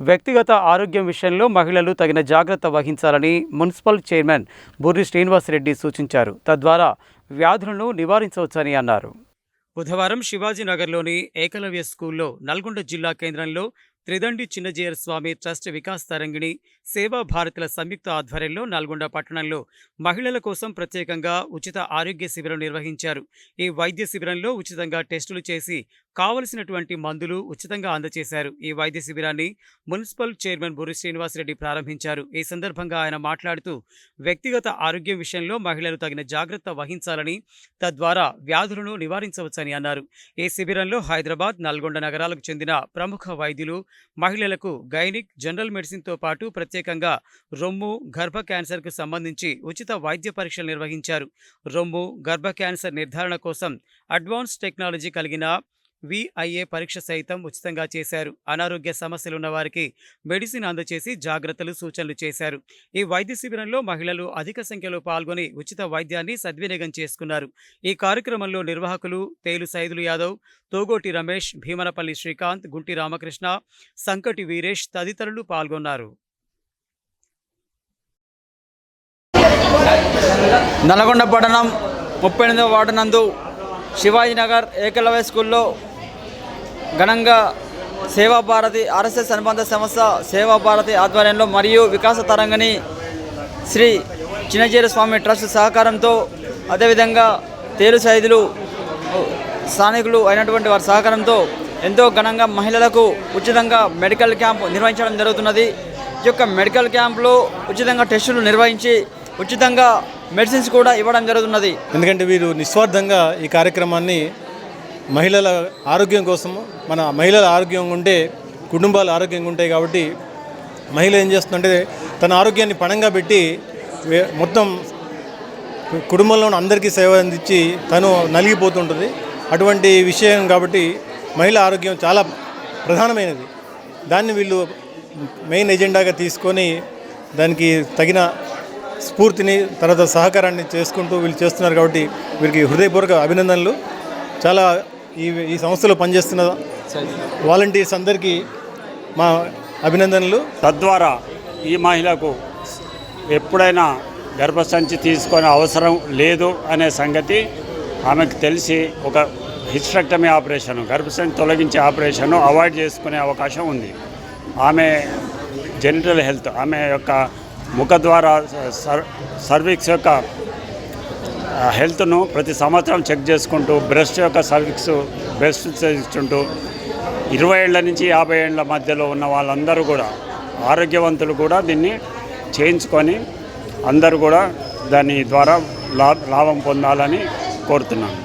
వ్యక్తిగత ఆరోగ్యం విషయంలో మహిళలు తగిన జాగ్రత్త వహించాలని మున్సిపల్ చైర్మన్ బుర్రి శ్రీనివాసరెడ్డి సూచించారు. తద్వారా వ్యాధులను నివారించవచ్చని అన్నారు. బుధవారం శివాజీనగర్లోని ఏకలవ్య స్కూల్లో నల్గొండ జిల్లా కేంద్రంలో త్రిదండి చిన్నజీయర్ స్వామి ట్రస్ట్ వికాస్ తరంగిణి సేవా భారతుల సంయుక్త ఆధ్వర్యంలో నల్గొండ పట్టణంలో మహిళల కోసం ప్రత్యేకంగా ఉచిత ఆరోగ్య శిబిరం నిర్వహించారు. ఈ వైద్య శిబిరంలో ఉచితంగా టెస్టులు చేసి కావలసినటువంటి మందులు ఉచితంగా అందజేశారు ఈ వైద్య శిబిరాన్ని మున్సిపల్ చైర్మన్ బుర్రి శ్రీనివాసరెడ్డి ప్రారంభించారు. ఈ సందర్భంగా ఆయన మాట్లాడుతూ వ్యక్తిగత ఆరోగ్యం విషయంలో మహిళలు తగిన జాగ్రత్త వహించాలని తద్వారా వ్యాధులను నివారించవచ్చని అన్నారు. ఈ శిబిరంలో హైదరాబాద్ నల్గొండ నగరాలకు చెందిన ప్రముఖ వైద్యులు మహిళలకు గైనిక్ జనరల్ మెడిసిన్తో పాటు ప్రత్యేకంగా రొమ్ము గర్భ క్యాన్సర్కు సంబంధించి ఉచిత వైద్య పరీక్షలు నిర్వహించారు. రొమ్ము గర్భ క్యాన్సర్ నిర్ధారణ కోసం అడ్వాన్స్ టెక్నాలజీ కలిగిన విఐఏ పరీక్ష సైతం ఉచితంగా చేశారు. అనారోగ్య సమస్యలున్న వారికి మెడిసిన్ అందజేసి జాగ్రత్తలు సూచనలు చేశారు. ఈ వైద్య శిబిరంలో మహిళలు అధిక సంఖ్యలో పాల్గొని ఉచిత వైద్యాన్ని సద్వినియోగం చేసుకున్నారు. ఈ కార్యక్రమంలో నిర్వాహకులు తేలు సైదులు యాదవ్ తోగోటి రమేష్ భీమనపల్లి శ్రీకాంత్ గుంటి రామకృష్ణ సంకటి వీరేష్ తదితరులు పాల్గొన్నారు. నల్గొండ పట్టణం ముప్పై ఎనిమిదవ వార్డు నందు శివాజీనగర్ ఏకలవ్య స్కూల్లో ఘనంగా సేవా భారతి ఆర్ఎస్ఎస్ అనుబంధ సంస్థ సేవా భారతి ఆధ్వర్యంలో మరియు వికాస తరంగని శ్రీ చిన్నజీర స్వామి ట్రస్ట్ సహకారంతో అదేవిధంగా తేలు సైదులు స్థానికులు అయినటువంటి వారి సహకారంతో ఎంతో ఘనంగా మహిళలకు ఉచితంగా మెడికల్ క్యాంప్ నిర్వహించడం జరుగుతున్నది. ఈ యొక్క మెడికల్ క్యాంప్లో ఉచితంగా టెస్టులు నిర్వహించి ఉచితంగా మెడిసిన్స్ కూడా ఇవ్వడం జరుగుతున్నది. ఎందుకంటే వీరు నిస్వార్థంగా ఈ కార్యక్రమాన్ని మహిళల ఆరోగ్యం కోసం మన మహిళల ఆరోగ్యం ఉంటే కుటుంబాలు ఆరోగ్యంగా ఉంటాయి కాబట్టి మహిళ ఏం చేస్తుందంటే తన ఆరోగ్యాన్ని పణంగా పెట్టి మొత్తం కుటుంబంలో అందరికీ సేవ అందించి తను నలిగిపోతుంటుంది. అటువంటి విషయం కాబట్టి మహిళ ఆరోగ్యం చాలా ప్రధానమైనది. దాన్ని వీళ్ళు మెయిన్ ఎజెండాగా తీసుకొని దానికి తగిన స్ఫూర్తిని తర్వాత సహకారాన్ని చేసుకుంటూ వీళ్ళు చేస్తున్నారు కాబట్టి వీరికి హృదయపూర్వక అభినందనలు. చాలా ఈ ఈ సంస్థలో పనిచేస్తున్న వాలంటీర్స్ అందరికీ మా అభినందనలు. తద్వారా ఈ మహిళకు ఎప్పుడైనా గర్భసంచి తీసుకునే అవసరం లేదు అనే సంగతి ఆమెకు తెలిసి ఒక హిస్ట్రక్టమీ ఆపరేషన్ గర్భసంచి తొలగించే ఆపరేషన్ అవాయిడ్ చేసుకునే అవకాశం ఉంది. ఆమె జెనిటల్ హెల్త్ ఆమె యొక్క ముఖ ద్వారా సర్ సర్వీక్స్ యొక్క హెల్త్ను ప్రతి సంవత్సరం చెక్ చేసుకుంటూ బ్రెస్ట్ యొక్క సర్వీక్స్ బ్రెస్ట్ చేస్తుంటూ ఇరవై ఏళ్ళ నుంచి యాభై ఏళ్ళ మధ్యలో ఉన్న వాళ్ళందరూ కూడా ఆరోగ్యవంతులు కూడా దీన్ని చేయించుకొని అందరూ కూడా దాని ద్వారా లా లాభం పొందాలని కోరుతున్నాను.